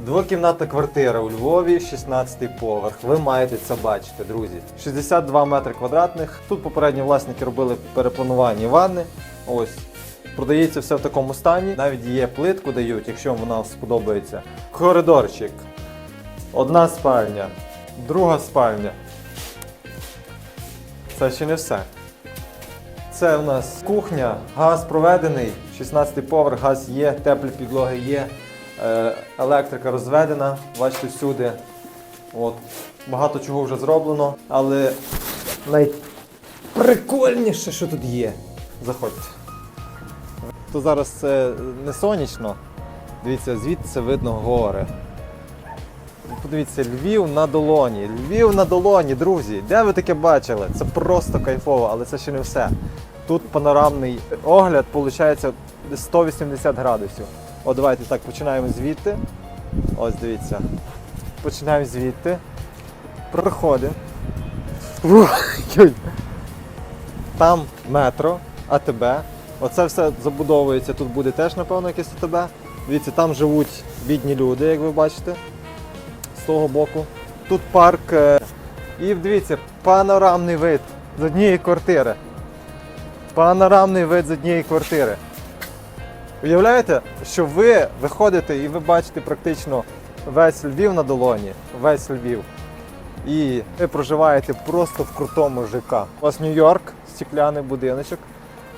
Двокімнатна квартира у Львові, 16 поверх. Ви маєте це бачити, друзі. 62 метри квадратних. Тут попередні власники робили перепланування ванни. Ось. Продається все в такому стані. Навіть є плитку дають, якщо вона сподобається. Коридорчик. Одна спальня, друга спальня. Це ще не все. Це у нас кухня, газ проведений, 16 поверх, газ є, теплі підлоги є, електрика розведена, бачите всюди. От. Багато чого вже зроблено, але найприкольніше, що тут є. Заходьте. То зараз це не сонячно. Дивіться, звідси видно гори. Подивіться, Львів на долоні. Львів на долоні, друзі. Де ви таке бачили? Це просто кайфово, але це ще не все. Тут панорамний огляд, виходить, 180 градусів. От давайте так починаємо звідти. Ось дивіться. Починаємо звідти. Проходимо. Там метро, АТБ. Оце все забудовується. Тут буде теж, напевно, якесь АТБ. Дивіться, там живуть бідні люди, як ви бачите з того боку. Тут парк. е, І дивіться, панорамний вид з однієї квартири. Панорамний вид з однієї квартири. Уявляєте, що ви виходите і ви бачите практично весь Львів на долоні, весь Львів. І ви проживаєте просто в крутому ЖК. У вас Нью-Йорк, стекляний будиночок,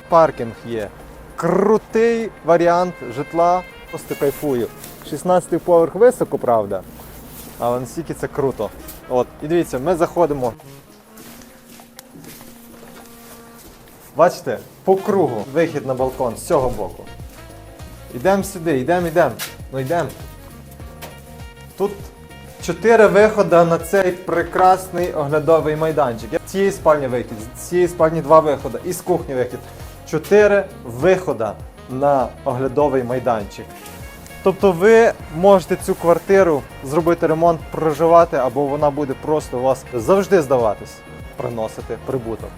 паркінг є. Крутий варіант житла, просто кайфую. 16 поверх високо, правда. Але настільки це круто. От, і дивіться, ми заходимо. Бачите, по кругу вихід на балкон з цього боку. Йдемо сюди, йдемо, йдемо. Ну йдемо. Тут чотири виходи на цей прекрасний оглядовий майданчик. З цієї спальні вихід, з цієї спальні два виходи, і з кухні вихід. Чотири виходи на оглядовий майданчик. Тобто ви можете цю квартиру зробити ремонт, проживати, або вона буде просто у вас завжди здаватись, приносити прибуток.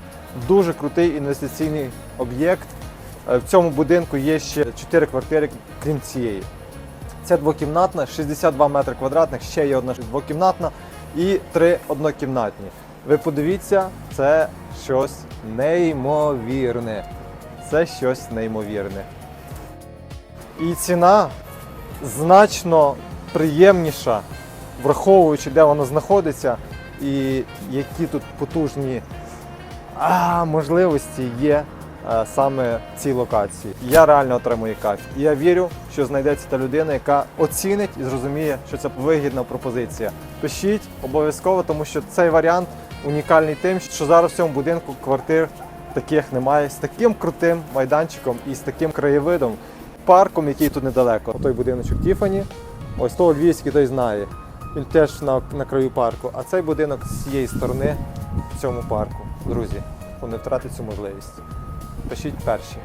Дуже крутий інвестиційний об'єкт. Е, В цьому будинку є ще 4 квартири, крім цієї. Це двокімнатна, 62 метри квадратних, ще є одна двокімнатна і три однокімнатні. Ви подивіться, це щось неймовірне. Це щось неймовірне. І ціна значно приємніша, враховуючи, де воно знаходиться, і які тут потужні а, можливості є саме в цій локації. Я реально отримую кайф. І я вірю, що знайдеться та людина, яка оцінить і зрозуміє, що це вигідна пропозиція. Пишіть обов'язково, тому що цей варіант унікальний тим, що зараз в цьому будинку квартир таких немає з таким крутим майданчиком і з таким краєвидом парком, який тут недалеко. Той будиночок Тіфані, ось того львівський той знає. Він теж на, на краю парку. А цей будинок з цієї сторони в цьому парку. Друзі, не втратить цю можливість. Пишіть перші,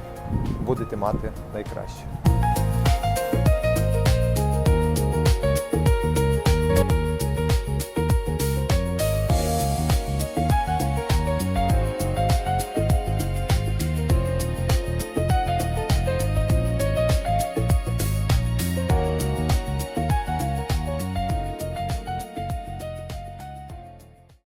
будете мати найкраще.